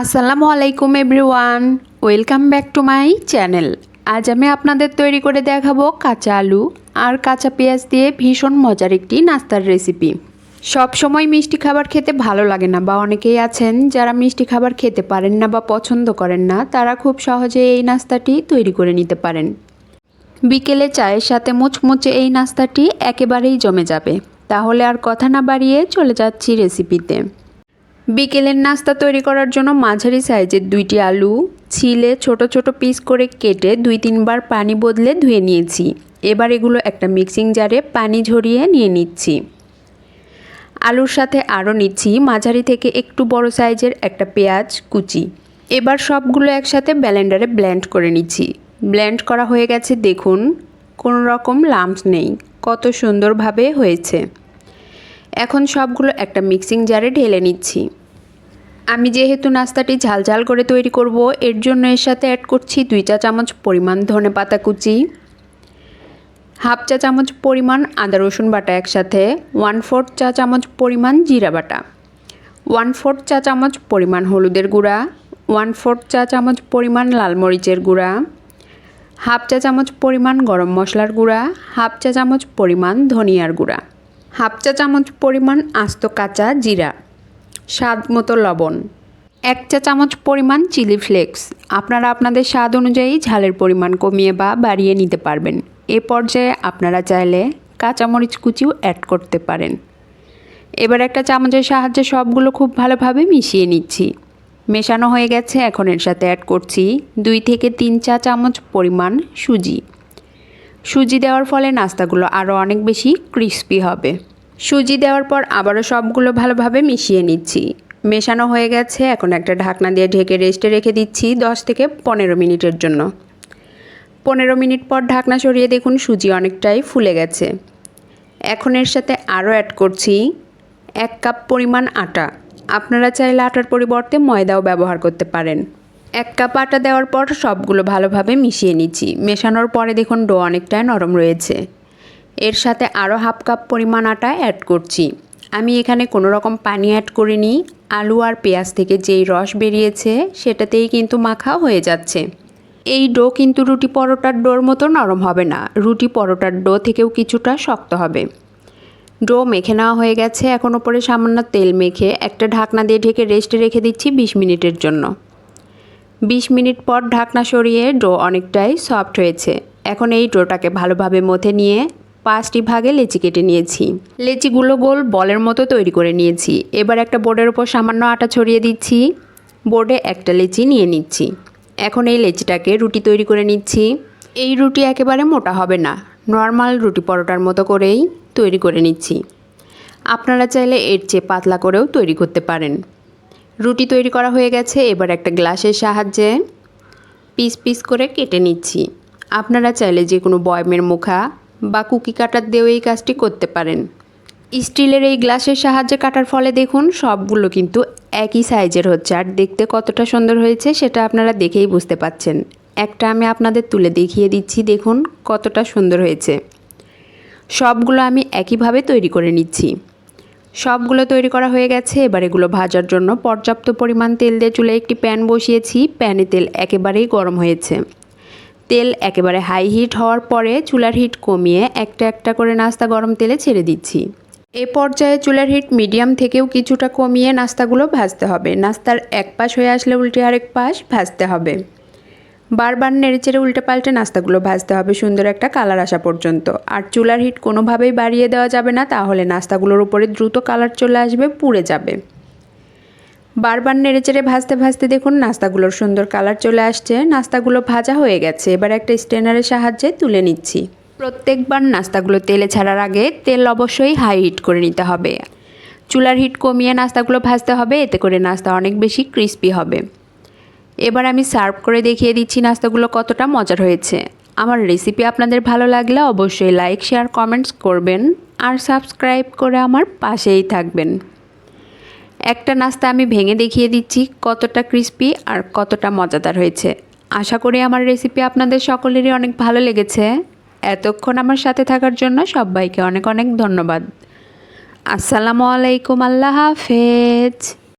আসসালামু আলাইকুম everyone, welcome back to my channel. আজ আমি আপনাদের তৈরি করে দেখাবো কাঁচা আলু আর কাঁচা পেঁয়াজ দিয়ে ভীষণ মজার একটি নাস্তার রেসিপি। সব সময় মিষ্টি খাবার খেতে ভালো লাগে না বা অনেকেই আছেন যারা মিষ্টি খাবার খেতে পারেন না বা পছন্দ করেন না, তারা খুব সহজে এই নাস্তাটি তৈরি করে নিতে পারেন। বিকেলে চায়ের সাথে মুচমুচে এই নাস্তাটি একেবারেই জমে যাবে। তাহলে আর কথা না বাড়িয়ে চলে যাচ্ছি রেসিপিতে। বিকেলের নাস্তা তৈরি করার জন্য মাঝারি সাইজের দুইটি আলু, ছিলে ছোট ছোট পিস করে কেটে দুই তিনবার পানি বদলে ধুয়ে নিয়েছি। এবার এগুলো একটা মিক্সিং জারে পানি ঝরিয়ে নিয়ে নিচ্ছি। আলুর সাথে আরও নিচ্ছি মাঝারি থেকে একটু বড় সাইজের একটা পেঁয়াজ কুচি। এবার সবগুলো একসাথে ব্যালেন্ডারে ব্লেন্ড করে নিচ্ছি। ব্লেন্ড করা হয়ে গেছে দেখুন, কোনো রকম লাম্পস নেই। কত সুন্দরভাবে হয়েছে। এখন সবগুলো একটা মিক্সিং জারে ঢেলে নিচ্ছি। আমি যেহেতু নাস্তাটি ঝালঝাল করে তৈরি করব, এর জন্য এর সাথে অ্যাড করছি দুই চা চামচ পরিমাণ ধনে পাতা কুচি, হাফ চা চামচ পরিমাণ আদা রসুন বাটা একসাথে ওয়ান ফোর্থ চা চামচ পরিমাণ জিরা বাটা ওয়ান ফোর্থ চা চামচ পরিমাণ হলুদের গুঁড়া ওয়ান ফোর্থ চা চামচ পরিমাণ লাল মরিচের গুঁড়া, হাফ চা চামচ পরিমাণ গরম মশলার গুঁড়া, হাফ চা চামচ পরিমাণ ধনিয়ার গুঁড়া। হাফ চা চামচ পরিমাণ আস্ত কাঁচা জিরা, স্বাদ মতো লবণ, এক চা চামচ পরিমাণ চিলি ফ্লেক্স। আপনারা আপনাদের স্বাদ অনুযায়ী ঝালের পরিমাণ কমিয়ে বা বাড়িয়ে নিতে পারবেন। এ পর্যায়ে আপনারা চাইলে কাঁচামরিচ কুচিও অ্যাড করতে পারেন। এবার একটা চামচের সাহায্যে সবগুলো খুব ভালোভাবে মিশিয়ে নিচ্ছি। মেশানো হয়ে গেছে, এখন এর সাথে অ্যাড করছি দুই থেকে তিন চা চামচ পরিমাণ সুজি। সুজি দেওয়ার ফলে নাস্তাগুলো আরও অনেক বেশি ক্রিস্পি হবে। সুজি দেওয়ার পর আবারও সবগুলো ভালোভাবে মিশিয়ে নিচ্ছি। মেশানো হয়ে গেছে, এখন একটা ঢাকনা দিয়ে ঢেকে রেস্টে রেখে দিচ্ছি দশ থেকে পনেরো মিনিটের জন্য। পনেরো মিনিট পর ঢাকনা সরিয়ে দেখুন সুজি অনেকটাই ফুলে গেছে। এখন এর সাথে আরও অ্যাড করছি এক কাপ পরিমাণ আটা। আপনারা চাইলে আটার পরিবর্তে ময়দাও ব্যবহার করতে পারেন। এক কাপ আটা দেওয়ার পর সবগুলো ভালোভাবে মিশিয়ে নিচ্ছি। মেশানোর পরে দেখুন ডো অনেকটাই নরম রয়েছে। এর সাথে আরও হাফ কাপ পরিমাণ আটা অ্যাড করছি। আমি এখানে কোনো রকম পানি অ্যাড করিনি। আলু আর পেঁয়াজ থেকে যেই রস বেরিয়েছে, সেটাতেই কিন্তু মাখা হয়ে যাচ্ছে। এই ডো কিন্তু রুটি পরোটার ডোর মতো নরম হবে না। রুটি পরোটার ডো থেকেও কিছুটা শক্ত হবে। ডো মেখে নেওয়া হয়ে গেছে। এখন ওপরে সামান্য তেল মেখে একটা ঢাকনা দিয়ে ঢেকে রেস্টে রেখে দিচ্ছি বিশ মিনিটের জন্য। বিশ মিনিট পর ঢাকনা সরিয়ে ডো অনেকটাই সফট হয়েছে। এখন এই ডোটাকে ভালোভাবে মথে নিয়ে পাঁচটি ভাগে লেচি কেটে নিয়েছি। লেচিগুলো গোল বলের মতো তৈরি করে নিয়েছি। এবার একটা বোর্ডের উপর সামান্য আটা ছড়িয়ে দিচ্ছি। বোর্ডে একটা লেচি নিয়ে নিচ্ছি। এখন এই লেচিটাকে রুটি তৈরি করে নিচ্ছি। এই রুটি একেবারে মোটা হবে না। নর্মাল রুটি পরোটার মতো করেই তৈরি করে নিচ্ছি। আপনারা চাইলে এর চেয়ে পাতলা করেও তৈরি করতে পারেন। রুটি তৈরি করা হয়ে গেছে, এবার একটা গ্লাসের সাহায্যে পিস পিস করে কেটে নিচ্ছি। আপনারা চাইলে যে কোনো বয়মের মুখা বা কুকি কাটার দিয়েও এই কাজটি করতে পারেন। স্টিলের এই গ্লাসের সাহায্যে কাটার ফলে দেখুন, সবগুলো কিন্তু একই সাইজের হচ্ছে। আর দেখতে কতটা সুন্দর হয়েছে সেটা আপনারা দেখেই বুঝতে পাচ্ছেন। একটা আমি আপনাদের তুলে দেখিয়ে দিচ্ছি, দেখুন কতটা সুন্দর হয়েছে। সবগুলো আমি একইভাবে তৈরি করে নিচ্ছি। সবগুলো তৈরি করা হয়ে গেছে। এবার এগুলো ভাজার জন্য পর্যাপ্ত পরিমাণ তেল দিয়ে চুলে একটি প্যান বসিয়েছি। প্যানে তেল একেবারেই গরম হয়েছে। তেল একেবারে হাই হিট হওয়ার পরে চুলার হিট কমিয়ে একটা একটা করে নাস্তা গরম তেলে ছেড়ে দিচ্ছি। এ পর্যায়ে চুলার হিট মিডিয়াম থেকেও কিছুটা কমিয়ে নাস্তাগুলো ভাজতে হবে। নাস্তার এক পাশ হয়ে আসলে উল্টে আরেক পাশ ভাজতে হবে। বারবার নেড়ে নেড়েচেড়ে উল্টে পাল্টে নাস্তাগুলো ভাজতে হবে, সুন্দর একটা কালার আসা পর্যন্ত। আর চুলার হিট কোনোভাবেই বাড়িয়ে দেওয়া যাবে না, তাহলে নাস্তাগুলোর উপরে দ্রুত কালার চলে আসবে, পুড়ে যাবে। বারবার নেড়েচেড়ে ভাজতে ভাজতে দেখুন নাস্তাগুলোর সুন্দর কালার চলে আসছে, নাস্তাগুলো ভাজা হয়ে গেছে। এবার একটা স্টেনারের সাহায্যে তুলে নিচ্ছি। প্রত্যেকবার নাস্তাগুলো তেলে ছাড়ার আগে তেল অবশ্যই হাই হিট করে নিতে হবে। চুলার হিট কমিয়ে নাস্তাগুলো ভাজতে হবে, এতে করে নাস্তা অনেক বেশি ক্রিস্পি হবে। এবার আমি সার্ভ করে দেখিয়ে দিচ্ছি নাস্তাগুলো কতটা মজার হয়েছে। আমার রেসিপি আপনাদের ভালো লাগলে অবশ্যই লাইক শেয়ার কমেন্টস করবেন আর সাবস্ক্রাইব করে আমার পাশেই থাকবেন। একটা নাস্তা আমি ভেঙে দেখিয়ে দিচ্ছি কতটা ক্রিস্পি আর কতটা মজাদার হয়েছে। আশা করি আমার রেসিপি আপনাদের সকলেরই অনেক ভালো লেগেছে। এতক্ষণ আমার সাথে থাকার জন্য সবাইকে অনেক অনেক ধন্যবাদ। আসসালামু আলাইকুম, আল্লাহ হাফেজ।